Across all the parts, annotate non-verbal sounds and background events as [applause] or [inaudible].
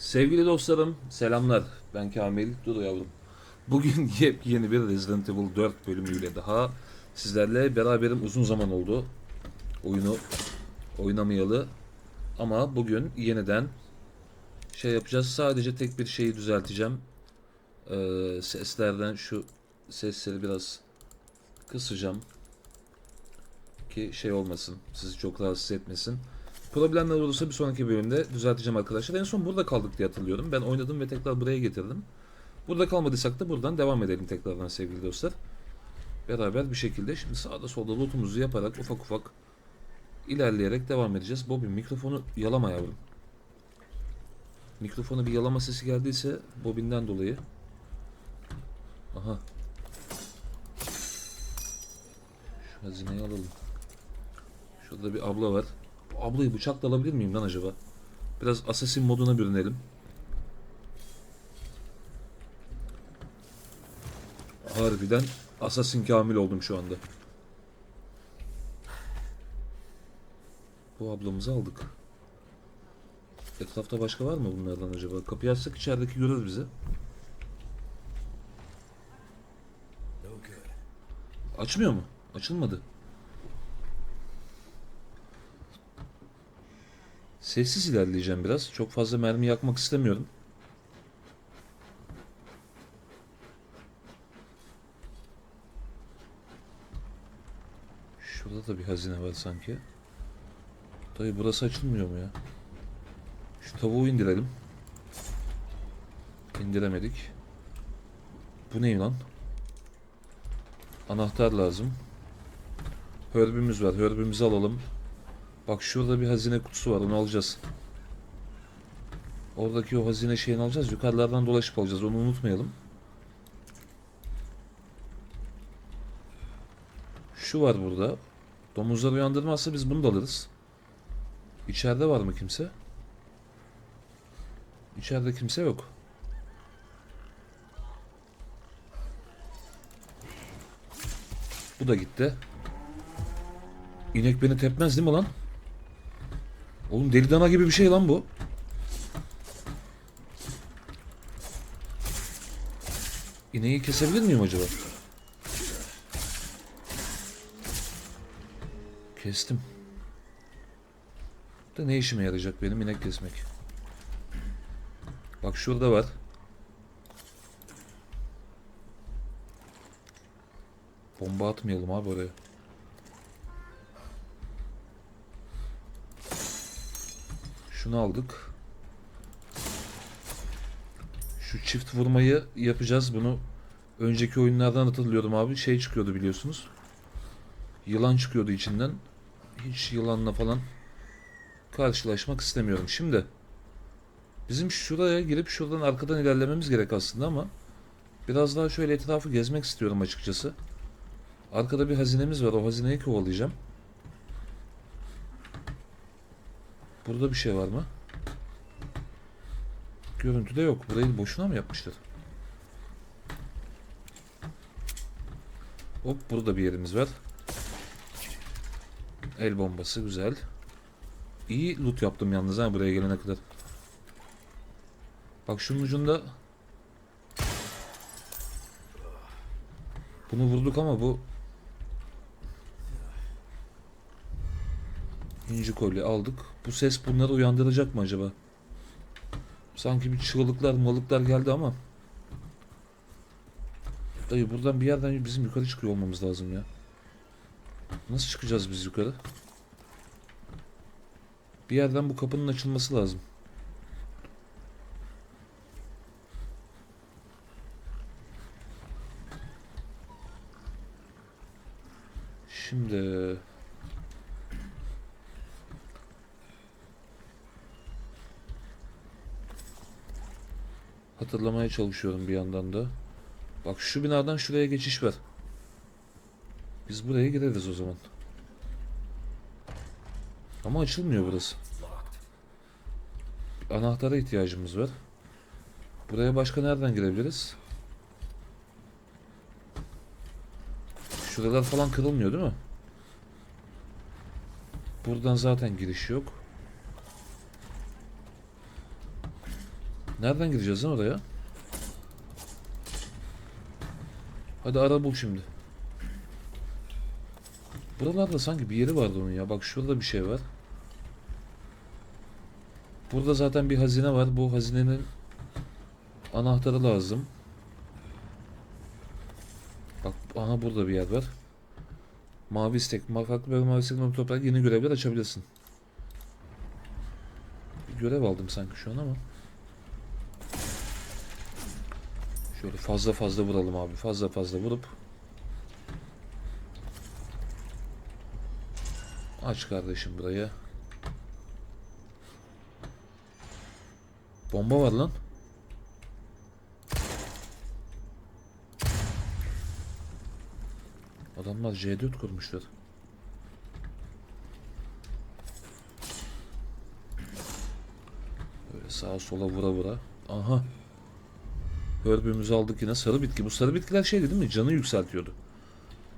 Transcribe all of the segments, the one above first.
Sevgili dostlarım, selamlar. Ben Kamil, Dudu yavrum. Bugün [laughs] yepyeni bir Resident Evil 4 bölümüyle daha sizlerle beraberim. Uzun zaman oldu oyunu oynamayalı. Ama bugün yeniden şey yapacağız. Sadece tek bir şeyi düzelteceğim. Ee, seslerden şu sesleri biraz kısacağım. Ki şey olmasın, sizi çok rahatsız etmesin. Problemler olursa bir sonraki bölümde düzelteceğim arkadaşlar. En son burada kaldık diye hatırlıyorum. Ben oynadım ve tekrar buraya getirdim. Burada kalmadıysak da buradan devam edelim tekrardan sevgili dostlar. Beraber bir şekilde şimdi sağda solda lootumuzu yaparak ufak ufak ilerleyerek devam edeceğiz. Bobby mikrofonu yalama yavrum. Mikrofonu bir yalama sesi geldiyse bobinden dolayı. Aha. Şu hazineyi alalım. Şurada bir abla var. Ablayı bıçakla alabilir miyim lan acaba? Biraz assassin moduna bürünelim. Harbiden assassin kamil oldum şu anda. Bu ablamızı aldık. Etrafta başka var mı bunlardan acaba? Kapıyı açsak içerideki görür bizi. Açmıyor mu? Açılmadı. Sessiz ilerleyeceğim biraz. Çok fazla mermi yakmak istemiyorum. Şurada da bir hazine var sanki. Dayı burası açılmıyor mu ya? Şu tavuğu indirelim. İndiremedik. Bu ne lan? Anahtar lazım. Hörbümüz var. Hörbümüzü alalım. Bak şurada bir hazine kutusu var. Onu alacağız. Oradaki o hazine şeyini alacağız. Yukarılardan dolaşıp alacağız. Onu unutmayalım. Şu var burada. Domuzlar uyandırmazsa biz bunu da alırız. İçeride var mı kimse? İçeride kimse yok. Bu da gitti. İnek beni tepmez değil mi lan? Oğlum deli dana gibi bir şey lan bu. İneği kesebilir miyim acaba? Kestim. Da ne işime yarayacak benim inek kesmek? Bak şurada var. Bomba atmayalım abi oraya. Şunu aldık. Şu çift vurmayı yapacağız. Bunu önceki oyunlardan hatırlıyorum abi. Şey çıkıyordu biliyorsunuz. Yılan çıkıyordu içinden. Hiç yılanla falan karşılaşmak istemiyorum. Şimdi bizim şuraya girip şuradan arkadan ilerlememiz gerek aslında ama biraz daha şöyle etrafı gezmek istiyorum açıkçası. Arkada bir hazinemiz var. O hazineyi kovalayacağım. Burada bir şey var mı? Görüntüde yok. Burayı boşuna mı yapmışlar? Hop burada bir yerimiz var. El bombası güzel. İyi loot yaptım yalnız ha buraya gelene kadar. Bak şunun ucunda Bunu vurduk ama bu İnci kolye aldık. Bu ses bunları uyandıracak mı acaba? Sanki bir çığlıklar malıklar geldi ama. Dayı buradan bir yerden bizim yukarı çıkıyor olmamız lazım ya. Nasıl çıkacağız biz yukarı? Bir yerden bu kapının açılması lazım. Şimdi hatırlamaya çalışıyorum bir yandan da. Bak şu binadan şuraya geçiş var. Biz buraya gireriz o zaman. Ama açılmıyor burası. Anahtara ihtiyacımız var. Buraya başka nereden girebiliriz? Şuralar falan kırılmıyor değil mi? Buradan zaten giriş yok. Nereden gireceğiz lan oraya? Hadi ara bul şimdi. Buralarda sanki bir yeri vardı onun ya. Bak şurada bir şey var. Burada zaten bir hazine var. Bu hazinenin anahtarı lazım. Bak aha burada bir yer var. Mavi istek. Farklı bir mavi istek toprak yeni görevler açabilirsin. Bir görev aldım sanki şu an ama. Şöyle fazla fazla vuralım abi. Fazla fazla vurup Aç kardeşim buraya. Bomba var lan. Adamlar C4 kurmuşlar. Böyle sağa sola vura vura. Aha. Hörbümüzü aldık yine. Sarı bitki. Bu sarı bitkiler şeydi değil mi? Canı yükseltiyordu.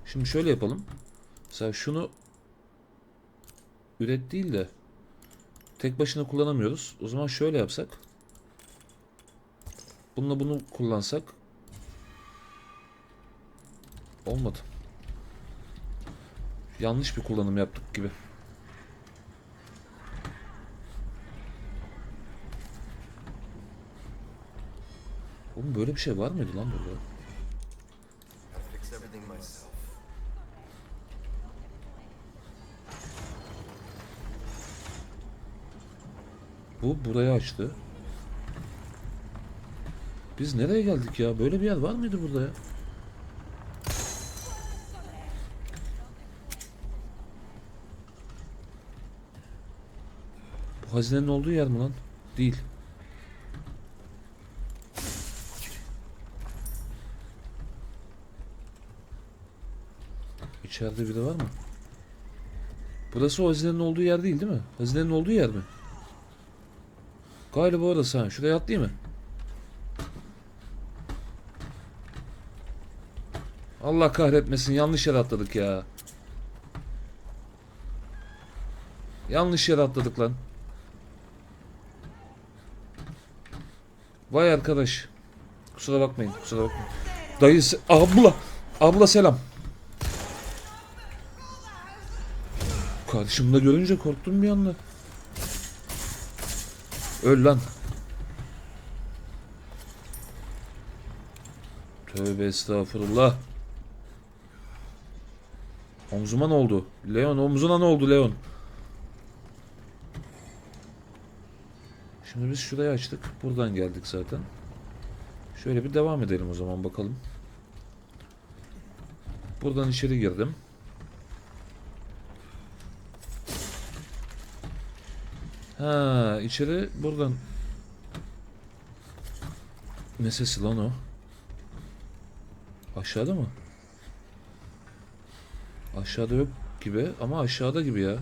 Şimdi şöyle yapalım. Mesela şunu üret değil de tek başına kullanamıyoruz. O zaman şöyle yapsak. Bununla bunu kullansak olmadı. Yanlış bir kullanım yaptık gibi. Oğlum böyle bir şey var mıydı lan burada? Bu burayı açtı. Biz nereye geldik ya? Böyle bir yer var mıydı burada ya? Bu hazinenin olduğu yer mi lan? Değil. İçeride biri var mı? Burası o hazinenin olduğu yer değil değil mi? Hazinenin olduğu yer mi? Galiba orası ha. Şuraya atlayayım mı? Allah kahretmesin. Yanlış yere atladık ya. Yanlış yere atladık lan. Vay arkadaş. Kusura bakmayın. Kusura bakmayın. Dayısı. Abla. Abla selam. Karşımda görünce korktum bir anda. Öl lan. Tövbe estağfurullah. Omzuma ne oldu? Leon omzuna ne oldu Leon? Şimdi biz şurayı açtık. Buradan geldik zaten. Şöyle bir devam edelim o zaman bakalım. Buradan içeri girdim. Ha içeri buradan. Ne sesi lan o? Aşağıda mı? Aşağıda yok gibi ama aşağıda gibi ya.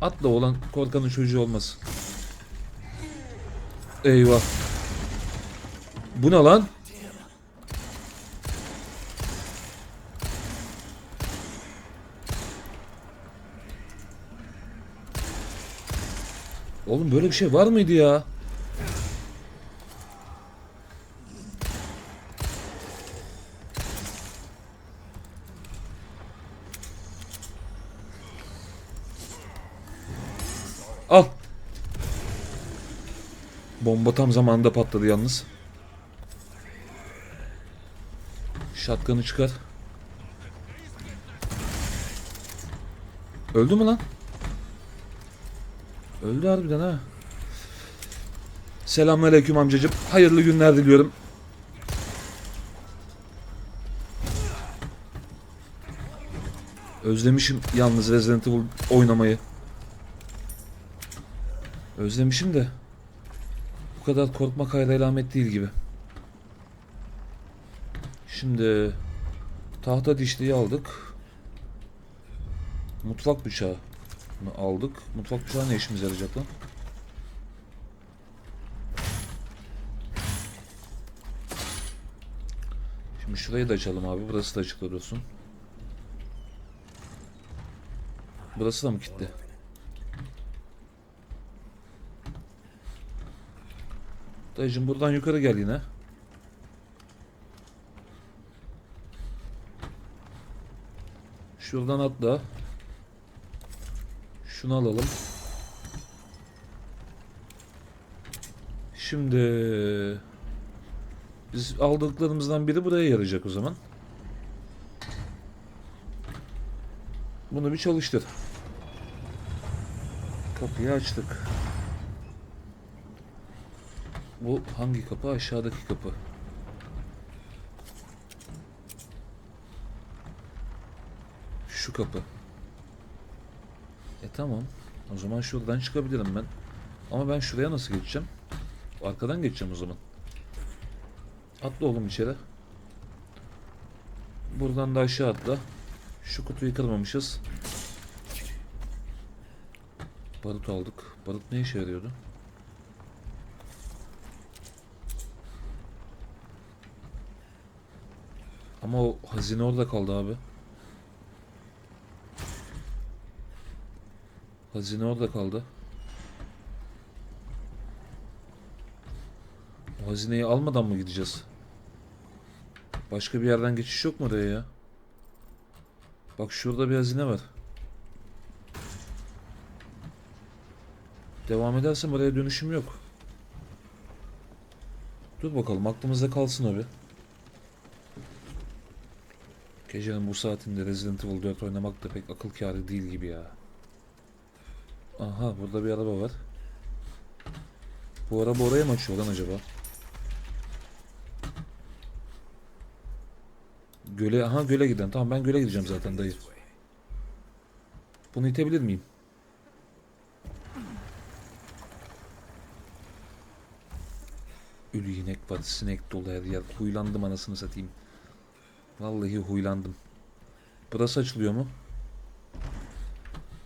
Atla olan korkanın çocuğu olmasın. Eyvah. Bu ne lan? Oğlum böyle bir şey var mıydı ya? Al. Bomba tam zamanında patladı yalnız. Şatkanı çıkar. Öldü mü lan? Öldü harbiden ha. Selamünaleyküm amcacım. Hayırlı günler diliyorum. Özlemişim yalnız Resident Evil oynamayı. Özlemişim de bu kadar korkmak hayra alamet değil gibi. Şimdi tahta dişliği aldık. Mutfak bıçağı aldık. Mutfak bıçağı ne işimize yarayacak lan? Şimdi şurayı da açalım abi. Burası da açıkta dursun. Burası da mı kilitli? Dayıcım buradan yukarı gel yine. Şuradan atla. Şunu alalım. Şimdi biz aldıklarımızdan biri buraya yarayacak o zaman. Bunu bir çalıştır. Kapıyı açtık. Bu hangi kapı? Aşağıdaki kapı. Şu kapı. E tamam. O zaman şuradan çıkabilirim ben. Ama ben şuraya nasıl geçeceğim? Arkadan geçeceğim o zaman. Atla oğlum içeri. Buradan da aşağı atla. Şu kutuyu kırmamışız. Barut aldık. Barut ne işe yarıyordu? Ama o hazine orada kaldı abi. Hazine orada kaldı. O hazineyi almadan mı gideceğiz? Başka bir yerden geçiş yok mu oraya ya? Bak şurada bir hazine var. Devam edersem oraya dönüşüm yok. Dur bakalım aklımızda kalsın o bir. Gecenin bu saatinde Resident Evil 4 oynamak da pek akıl kârı değil gibi ya. Aha burada bir araba var. Bu araba oraya mı açıyor lan acaba? Göle, aha göle giden. Tamam ben göle gideceğim zaten dayı. Bunu itebilir miyim? Ölü inek var, sinek dolu her yer. Huylandım anasını satayım. Vallahi huylandım. Burası açılıyor mu?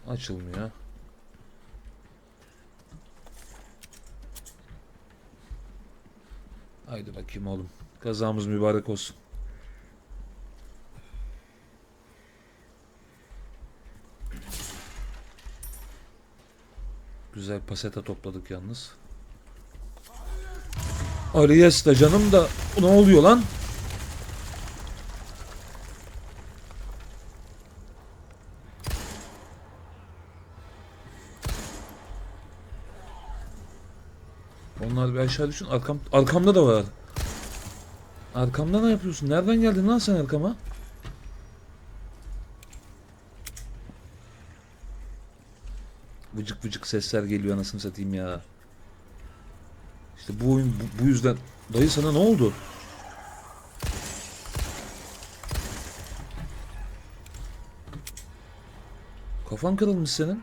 Açılmıyor. Haydi bakayım oğlum. Kazamız mübarek olsun. Güzel paseta topladık yalnız. Arias da canım da ne oluyor lan? Onlar bir aşağı düşün. Arkam, arkamda da var. Arkamda ne yapıyorsun? Nereden geldin lan sen arkama? Vıcık vıcık sesler geliyor anasını satayım ya. İşte bu oyun bu, bu yüzden... Dayı sana ne oldu? Kafan kırılmış senin.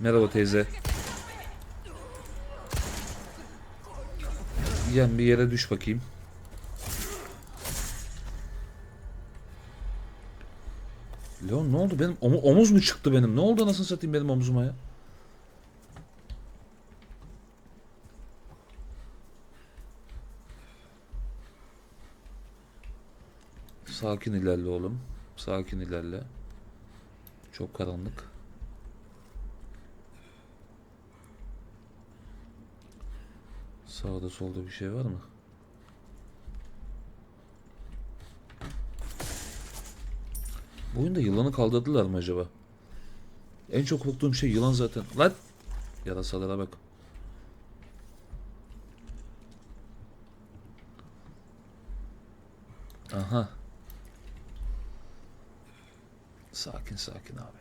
Merhaba teyze. Yan bir yere düş bakayım. Leon ne oldu benim omu- omuz mu çıktı benim? Ne oldu anasını satayım benim omzuma ya? Sakin ilerle oğlum. Sakin ilerle. Çok karanlık. Sağda solda bir şey var mı? Bu oyunda yılanı kaldırdılar mı acaba? En çok korktuğum şey yılan zaten. Lan! Yarasalara bak. Aha. Sakin sakin abi.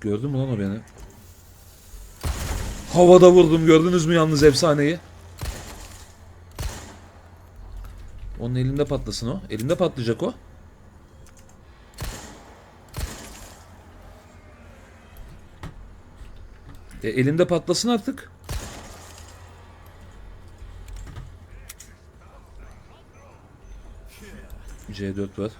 Gördün mü lan o beni? Havada vurdum gördünüz mü yalnız efsaneyi? Onun elinde patlasın o. Elinde patlayacak o. E, elinde patlasın artık. C4 var.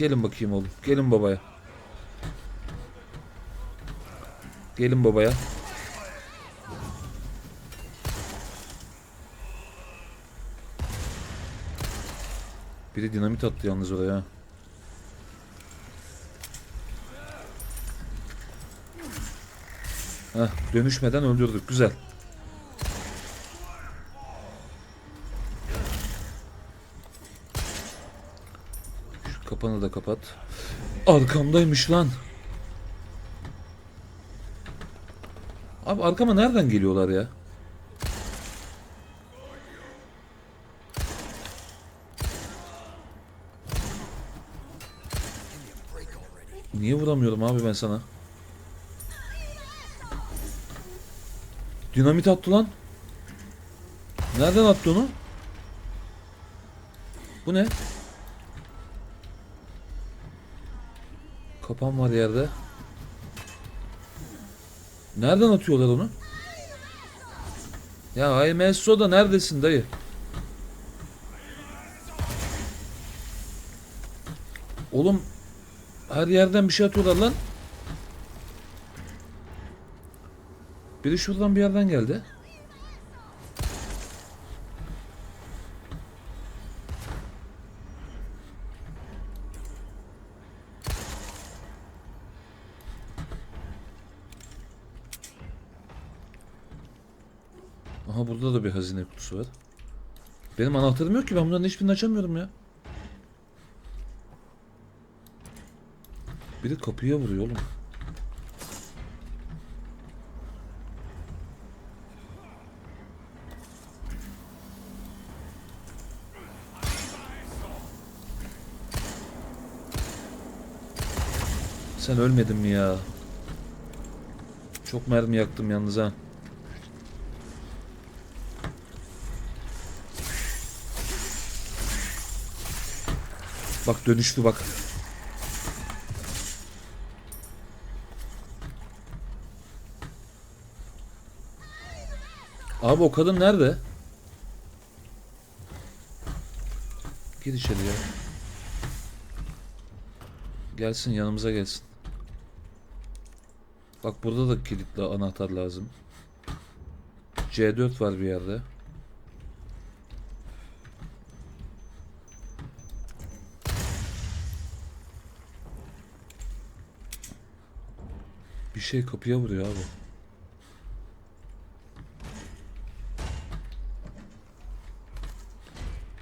Gelin bakayım oğlum. Gelin babaya. Gelin babaya. Biri dinamit attı yalnız oraya. Heh, dönüşmeden öldürdük. Güzel. Da kapat. Arkamdaymış lan. Abi arkama nereden geliyorlar ya? Niye vuramıyorum abi ben sana? Dinamit attı lan. Nereden attı onu? Bu ne? Kapan var yerde. Nereden atıyorlar onu? Ya IMSO da neredesin dayı? Oğlum her yerden bir şey atıyorlar lan. Biri şuradan bir yerden geldi. Aha burada da bir hazine kutusu var. Benim anahtarım yok ki ben bunların hiçbirini açamıyorum ya. Biri kapıya vuruyor oğlum. Sen ölmedin mi ya? Çok mermi yaktım yalnız ha. Bak dönüştü bak. Abi o kadın nerede? Gir içeri ya. Gelsin yanımıza gelsin. Bak burada da kilitli anahtar lazım. C4 var bir yerde. Şey kapıya vuruyor abi.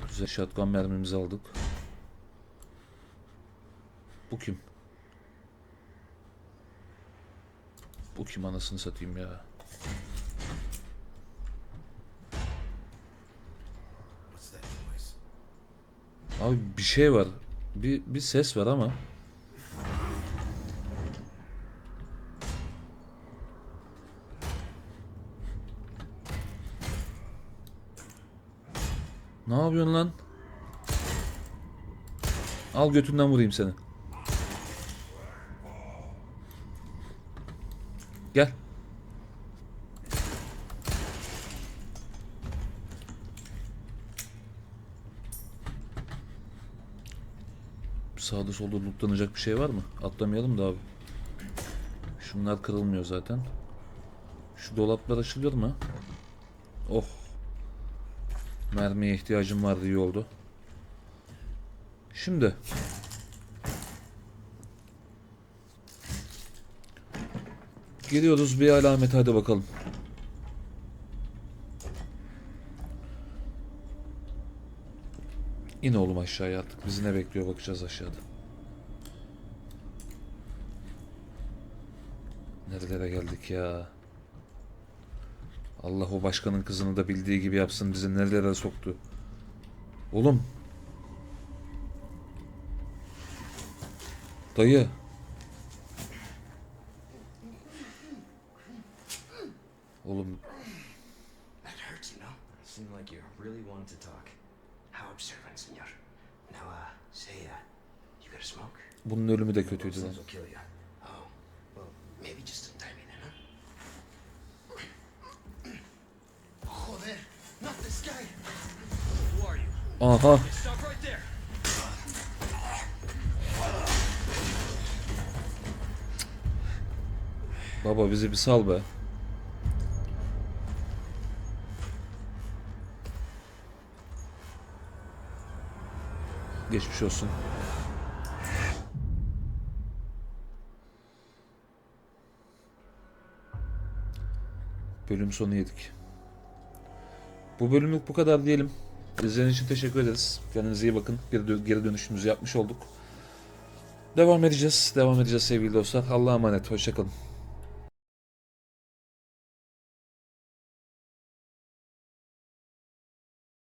Güzel shotgun mermimizi aldık. Bu kim? Bu kim anasını satayım ya. Abi bir şey var. Bir, bir ses var ama. Ne yapıyorsun lan? Al götünden vurayım seni. Gel. Sağda solda lootlanacak bir şey var mı? Atlamayalım da abi. Şunlar kırılmıyor zaten. Şu dolaplar açılıyor mu? Oh. Mermiye ihtiyacım vardı iyi oldu. Şimdi. Giriyoruz bir alamet hadi bakalım. İn oğlum aşağıya artık. Bizi ne bekliyor bakacağız aşağıda. Nerelere geldik ya? Allah o başkanın kızını da bildiği gibi yapsın bizi nerelere soktu. Oğlum. Dayı. Oğlum That hurts, you know? Seemed Aha. Baba bizi bir sal be. Geçmiş olsun. Bölüm sonu yedik. Bu bölümlük bu kadar diyelim. İzlediğiniz için teşekkür ederiz. Kendinize iyi bakın. Geri, geri dönüşümüzü yapmış olduk. Devam edeceğiz. Devam edeceğiz sevgili dostlar. Allah'a emanet. Hoşçakalın.